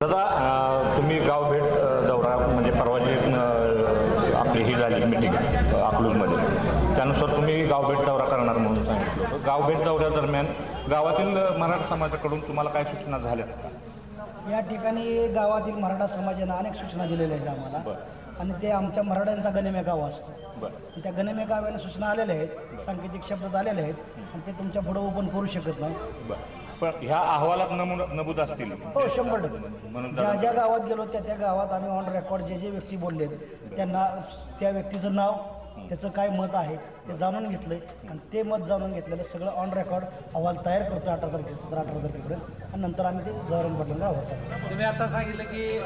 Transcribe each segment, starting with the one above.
दादा तुम्ही गाव भेट दौरा म्हणजे परवा जे अं, आपली ही झाली मिटिंग अकलूजमध्ये. त्यानुसार तुम्ही गाव भेट दौरा करणार म्हणून सांगितलं गाव भेट दौऱ्यादरम्यान गावातील मराठा समाजाकडून तुम्हाला काय सूचना झाल्या? या ठिकाणी गावातील मराठा समाजानं अनेक सूचना दिलेल्या आहेत आम्हाला. आणि ते आमच्या मराठ्यांचा गणिमे गाव असतो. त्या गणिमे गावाला सूचना आलेल्या आहेत सांकेतिक शब्दात आलेले आहेत आणि ते तुमच्यापुढे ओपन करू शकत नाही. बरं. पण ह्या अहवालात नमूद नमूद असतील. हो शंभर टक्के. म्हणून ज्या ज्या गावात गेलो त्या त्या गावात आम्ही ऑन रेकॉर्ड जे जे व्यक्ती बोलले त्यांना त्या व्यक्तीचं नाव त्याचं काय मत आहे ते जाणून घेतलंय. आणि ते मत जाणून घेतलेलं सगळं ऑन रेकॉर्ड अहवाल तयार करतो अठरा तारखे सतरा अठरा तारखेपर्यंत. आणि नंतर आम्ही ते जवळून पडलं गावाचं तुम्ही आता सांगितलं की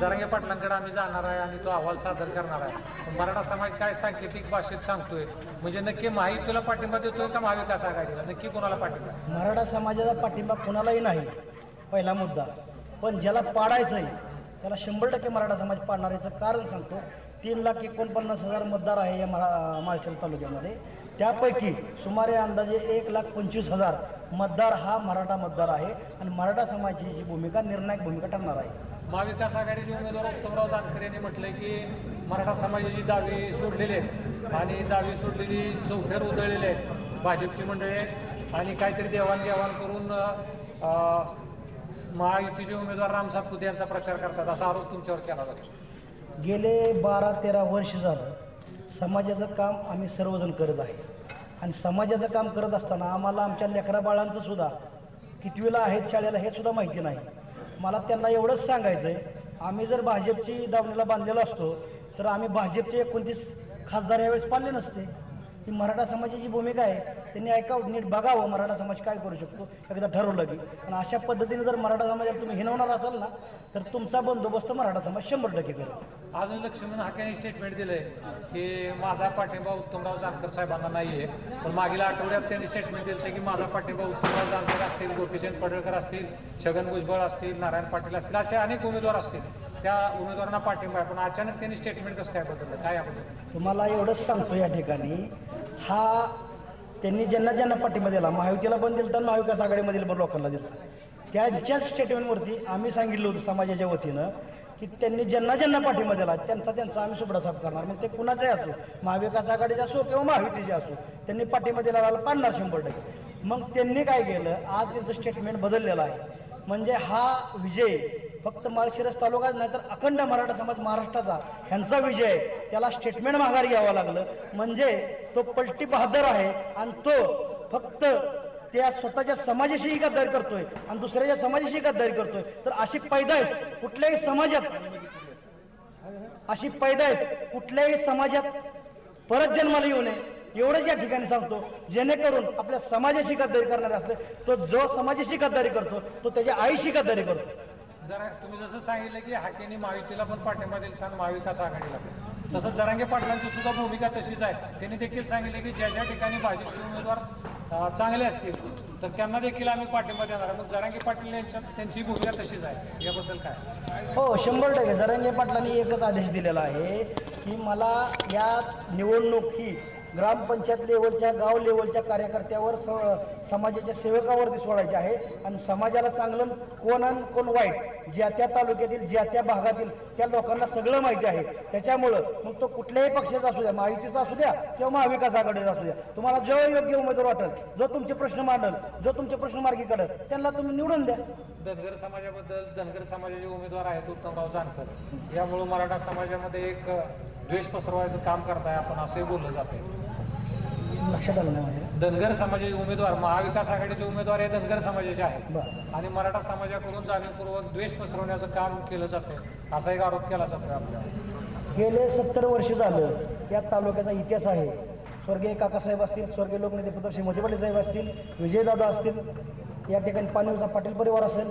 जरांगे पाटलांकडे आम्ही जाणार आहे आणि तो अहवाल सादर करणार आहे. मराठा समाज काय सांकेतिक भाषेत सांगतोय? म्हणजे नक्की महायुतीला पाठिंबा देतोय का महाविकास आघाडीला? नक्की कोणाला पाठिंबा? मराठा समाजाचा पाठिंबा कोणालाही नाही पहिला मुद्दा. पण ज्याला पाडायचं आहे त्याला शंभर टक्के मराठा समाज पाडणार याचं कारण सांगतो. तीन लाख एकोणपन्नास हजार मतदार आहे या मरा माळशेर तालुक्यामध्ये. त्यापैकी सुमारे अंदाजे एक लाख पंचवीस हजार मतदार हा मराठा मतदार आहे. आणि मराठा समाजाची जी भूमिका निर्णायक भूमिका ठरणार आहे. महाविकास आघाडीचे उमेदवार उत्तमराव जानकर यांनी म्हटलंय की मराठा समाजाची दावी सोडलेली आहेत आणि दावी सोडलेली चौफेर उधळलेली आहेत भाजपची मंडळी. आणि काहीतरी देवाणघेवाण करून महायुतीचे उमेदवार राम सातपुते यांचा प्रचार करतात असा आरोप तुमच्यावर केला जातो. गेले बारा तेरा वर्ष झालं समाजाचं काम आम्ही सर्वजण करत आहे. आणि समाजाचं काम करत असताना आम्हाला आमच्या लेकराबाळांचं सुद्धा कितवीला आहेत शाळेला हे सुद्धा माहिती नाही. मला त्यांना एवढंच सांगायचं आहे आम्ही जर भाजपची दावणीला बांधलेलो असतो तर आम्ही भाजपचे एकोणतीस खासदार यावेळेस पाळले नसते. ही मराठा समाजाची भूमिका आहे त्यांनी ऐकावं नीट बघावं मराठा समाज काय करू शकतो एकदा ठरवलं की. आणि अशा पद्धतीने जर मराठा समाजाला तुम्ही हिनवणार असाल ना तर तुमचा बंदोबस्त मराठा समाज शंभर टक्के करेल. अजून लक्ष्मण हाकेने स्टेटमेंट दिलंय की माझा पाठिंबा उत्तमराव जानकर साहेबांना नाही आहे पण मागील आठवड्यात त्यांनी स्टेटमेंट दिलं की माझा पाठिंबा उत्तमराव जानकर असतील गोपीचंद पडळकर असतील छगन भुजबळ असतील नारायण पाटील असतील असे अनेक उमेदवार असतील. त्या उमेदवारांना पाठिंबा आहे. पण अचानक त्यांनी स्टेटमेंट कसं काय बदललं? काय याबद्दल? तुम्हाला एवढंच सांगतो या ठिकाणी हा त्यांनी ज्यांना ज्यांना पाठिंबा दिला महायुतीला पण दिलं तर महाविकास आघाडीमधील पण लोकांना दिलं त्यांच्याच स्टेटमेंटवरती आम्ही सांगितलं होतं समाजाच्या वतीनं की त्यांनी ज्यांना ज्यांना पाठिंबा दिला त्यांचा त्यांचा आम्ही सुबडा साफ करणार. मग ते कुणाचाही असो महाविकास आघाडीचे असो किंवा महायुतीचे असो त्यांनी पाठिंबा दिला पाडणार शंभर टक्के. मग त्यांनी काय केलं? आज त्यांचं स्टेटमेंट बदललेलं आहे. म्हणजे हा विजय फक्त माळशिरस तालुका नाहीतर अखंड मराठा समाज महाराष्ट्राचा ह्यांचा विजय त्याला स्टेटमेंट माघारी घ्यावं लागलं. म्हणजे तो पलटी बहादर आहे आणि तो फक्त त्या स्वतःच्या समाजाशी गद्दारी करतोय आणि दुसऱ्याच्या समाजाशी गद्दारी करतोय. तर अशी पैदाइश कुठल्याही समाजात अशी पैदाइश कुठल्याही समाजात परत जन्माला येऊ नये. एवढंच या ठिकाणी सांगतो जेणेकरून आपल्या समाजाशी गद्दारी करणारे असले तो जो समाजाशी गद्दारी करतो तो त्याच्या आईशी गद्दारी करतो. जरा तुम्ही जसं सांगितलं की हाकेने महायुतीला पण पाठिंबा दिला आणि महाविकास आघाडीला पण. तसंच जरांगे पाटलांची सुद्धा भूमिका तशीच आहे. त्यांनी देखील सांगितले की ज्या ज्या ठिकाणी भाजपचे उमेदवार चांगले असतील तर त्यांना देखील आम्ही पाठिंबा देणार. मग जरांगे पाटील यांच्या त्यांची भूमिका तशीच आहे. याबद्दल काय? हो शंभर टक्के. जरांगे पाटलांनी एकच आदेश दिलेला आहे की मला या निवडणूक ही ग्रामपंचायत लेवलच्या गाव लेवलच्या कार्यकर्त्यावर स समाजाच्या सेवकावरती सोडायचे आहे. आणि समाजाला चांगलं कोण आणि कोण वाईट ज्या त्या तालुक्यातील ज्या त्या भागातील त्या लोकांना सगळं माहिती आहे. त्याच्यामुळं मग तो कुठल्याही पक्षाचा असू द्या महायुतीचा असू द्या किंवा महाविकास आघाडीचा असू द्या तुम्हाला जो योग्य उमेदवार वाटेल जो तुमचे प्रश्न मांडल जो तुमचे प्रश्न मार्गी काढेल त्यांना तुम्ही निवडून द्या. धनगर समाजाबद्दल धनगर समाजाचे उमेदवार आहेत उत्तमराव जानकर. यामुळं मराठा समाजामध्ये एक द्वेष पसरवायचं काम करताय आपण असंही बोललं जाते लक्षात आलं नाही माझ्या. धनगर समाजाचे उमेदवार महाविकास आघाडीचे उमेदवार हे धनगर समाजाचे आहेत. बरं. आणि मराठा समाजाकडून जाणीवपूर्वक द्वेष पसरवण्याचं काम केलं जातं असा एक आरोप केला जातोय आपल्याला गेले सत्तर वर्ष झालं या तालुक्याचा इतिहास आहे. स्वर्गीय काकासाहेब असतील स्वर्गीय लोकनेते प्रताप पाटील साहेब असतील विजयदादा असतील या ठिकाणी पाणीवचा पाटील परिवार असेल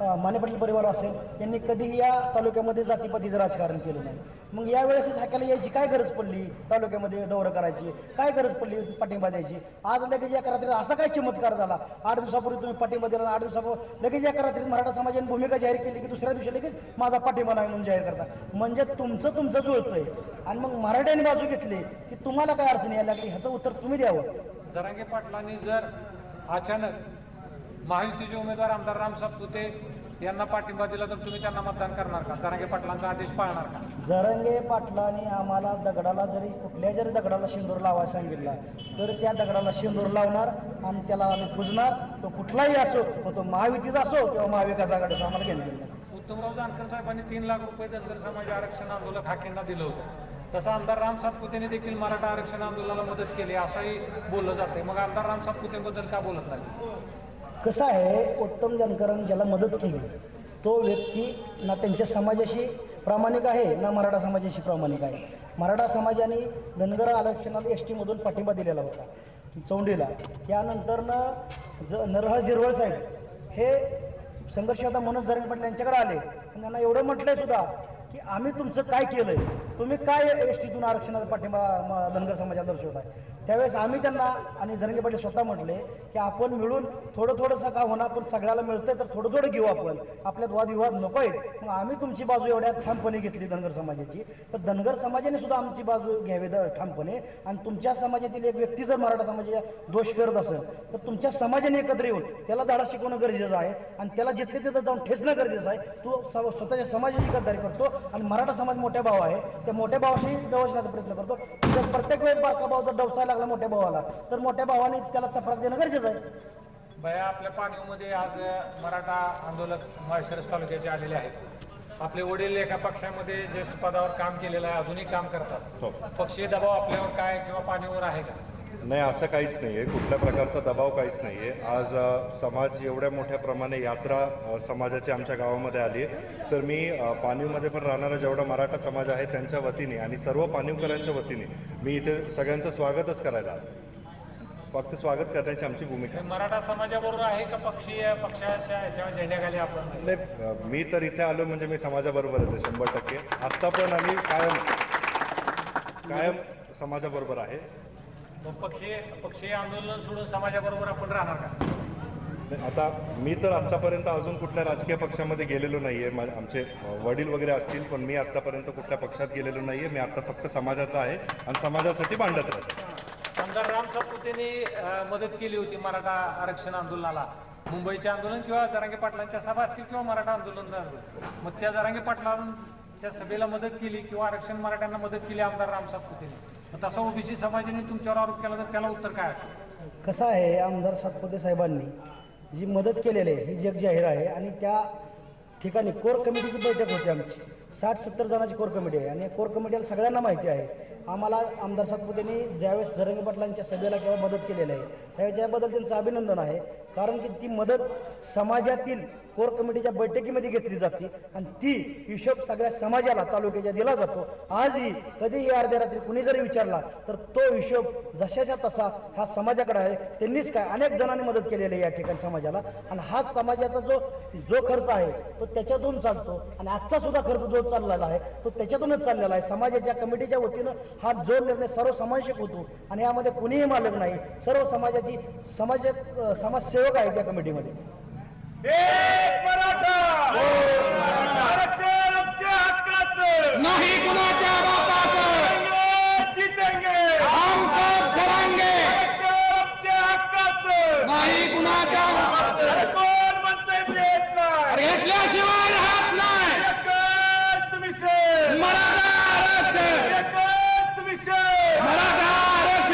माने पाटील परिवार असेल यांनी कधीही या तालुक्यामध्ये जातीपातीचं राजकारण केलं नाही. मग यावेळेस हाकायला यायची काय गरज पडली? तालुक्यामध्ये दौरं करायची काय गरज पडली पाठिंबा द्यायची? आज लगेच एका रात्री असा काय चमत्कार झाला? आठ दिवसापूर्वी तुम्ही पाठिंबा दिला आठ दिवसापूर्वी लगेच या रात्रीत मराठा समाजाने भूमिका जाहीर केली की दुसऱ्या दिवशी लगेच माझा पाठिंबा नाही म्हणून जाहीर करता. म्हणजे तुमचं तुमचं जुळतंय. आणि मग मराठ्यांनी बाजू घेतली की तुम्हाला काय अडचण यायला लागली? ह्याचं उत्तर तुम्ही द्यावं. जरांगे पाटलांनी जर अचानक महायुतीचे उमेदवार आमदार राम सातपुते यांना पाठिंबा दिला तर तुम्ही त्यांना मतदान करणार का? जरांगे पाटलांचा आदेश पाळणार का? जरंगे पाटलांनी आम्हाला दगडाला जरी कुठल्या जरी दगडाला शेंदूर लावायला सांगितला तर त्या दगडाला शेंदूर लावणार आणि त्याला आम्ही पुजणार. तो कुठलाही असो मग तो महायुतीचा असो किंवा महाविकास आघाडीचा आम्हाला घेणं देणं नाही. उत्तमराव जानकर साहेबांनी तीन लाख रुपये धनगर समाज आरक्षण आंदोलक हाकेंना दिलं होतं. तसं आमदार राम सातपुतेने देखील मराठा आरक्षण आंदोलनाला मदत केली असंही बोललं जातंय. मग आमदार राम सातपुतेबद्दल का बोलत नाही? कसं आहे उत्तम जानकरांनी ज्याला मदत केली तो व्यक्ती ना त्यांच्या समाजाशी प्रामाणिक आहे ना मराठा समाजाशी प्रामाणिक आहे. मराठा समाजाने धनगर आरक्षणाला एस टीमधून पाठिंबा दिलेला होता चौंडीला त्यानंतरनं ज नरहळ झिरवळ साहेब हे संघर्ष आता मनोज जरंगे पाटील यांच्याकडे आले. त्यांना एवढं म्हटलंय सुद्धा की आम्ही तुमचं काय केलंय? तुम्ही काय एस टीतून आरक्षणाचा पाठिंबा धनगर समाजाला दर्शवताय? त्यावेळेस आम्ही त्यांना आणि धनगे पाटील स्वतः म्हटले की आपण मिळून थोडं थोडंसं का होणार पण सगळ्याला मिळतंय तर थोडं थोडं घेऊ आपण. आपल्यात वादविवाद नको आहेत. मग आम्ही तुमची बाजू एवढ्या ठामपणे घेतली धनगर समाजाची. तर धनगर समाजाने सुद्धा आमची बाजू घ्यावी द- ठामपणे. आणि तुमच्या समाजातील एक व्यक्ती जर मराठा समाजाचा दोष करत असेल तर तुमच्या समाजाने एकत्र येऊन त्याला धडा शिकवणं गरजेचं आहे. आणि त्याला जिथे तिथं जाऊन ठेचणं गरजेचं आहे. तो स- स्वतःच्या समाजाची गद्दारी करतो आणि मराठा समाज मोठ्या भाव आहे. त्या मोठ्या भावाशी डवचण्याचा प्रयत्न करतो. जर प्रत्येक वेळेस बारका भाव जर डवसायला लागला मोठ्या भावाला. तर मोठ्या भावाने त्याला चपराक देणं गरजेचं आहे. बया आपल्या पाणीवमध्ये आज मराठा आंदोलक माळशिरस तालुक्याचे आलेले आहेत. आपले वडील एका पक्षामध्ये ज्येष्ठ पदावर काम केलेलं आहे अजूनही काम करतात. पक्षीय दबाव आपल्यावर काय किंवा पाणीवर आहे का? नाही असं काहीच नाही आहे कुठल्या प्रकारचा दबाव काहीच नाही आहे आज समाज एवढ्या मोठ्या प्रमाणे यात्रा समाजाची आमच्या गावामध्ये आली आहे. तर मी पाणीवमध्ये पण राहणारा जेवढा मराठा समाज आहे त्यांच्या वतीने आणि सर्व पाणीवकरांच्या वतीने मी इथे सगळ्यांचं स्वागतच करायला. फक्त स्वागत करण्याची आमची भूमिका. आहे. मराठा समाजाबरोबर आहे का पक्षीय पक्षाच्या झेंड्याखाली आपण? नाही मी तर इथे आलो म्हणजे मी समाजाबरोबरच आहे शंभर टक्के. आत्ता पण आम्ही कायम कायम समाजाबरोबर आहे. मग पक्षीय पक्षीय आंदोलन सोडून समाजाबरोबर आपण राहणार का? आता मी तर आत्तापर्यंत अजून कुठल्या राजकीय पक्षामध्ये गेलेलो नाही आहे आमचे वडील वगैरे असतील पण मी आत्तापर्यंत कुठल्या पक्षात गेलेलो नाही आहे मी आता फक्त समाजाचा आहे आणि समाजासाठी भांडत राहतो. आमदार राम सातपुतेने अं, मदत केली होती मराठा आरक्षण आंदोलनाला. मुंबईचे आंदोलन किंवा जरांगे पाटलांच्या सभा असतील किंवा मराठा आंदोलन. मग त्या जरांगे पाटलांच्या सभेला मदत केली किंवा आरक्षण मराठ्यांना मदत केली आमदार राम सातपुतेने? मग तसा ओबीसी समाजाने तुमच्यावर आरोप केला तर त्याला उत्तर काय असेल? कसं आहे आमदार सातपुते साहेबांनी जी मदत केलेली आहे ही जग जाहीर आहे आणि त्या ठिकाणी कोर कमिटीची बैठक होती आमची. साठ सत्तर जणांची कोर कमिटी आहे आणि या कोर कमिटीला सगळ्यांना माहिती आहे आम्हाला आमदार सातपुतेंनी ज्यावेळेस झरंगे पाटलांच्या सभेला किंवा मदत केलेली आहे त्यावेळेस त्याबद्दल त्यांचं अभिनंदन आहे कारण की ती मदत समाजातील कोर कमिटीच्या बैठकीमध्ये घेतली जाते आणि ती हिशोब सगळ्या समाजाला तालुक्याच्या दिला जातो. आजही कधीही अर्ध्या रात्री कुणी जरी विचारला तर तो हिशोब जशाच्या तसा हा समाजाकडे आहे. त्यांनीच काय अनेक जणांनी मदत केलेली आहे या ठिकाणी समाजाला. आणि हा समाजाचा जो जो खर्च आहे तो त्याच्यातून चालतो. आणि आजचा सुद्धा खर्च जो चाललेला आहे तो त्याच्यातूनच चाललेला आहे. समाजाच्या कमिटीच्या वतीनं हा जो निर्णय सर्व समावेशक होतो आणि यामध्ये कुणीही मालक नाही. सर्व समाजाची समाज समाजसेवक आहे त्या कमिटीमध्ये. आरक्षण आमच्या हक्काचं! नाही कुणाच्या बाप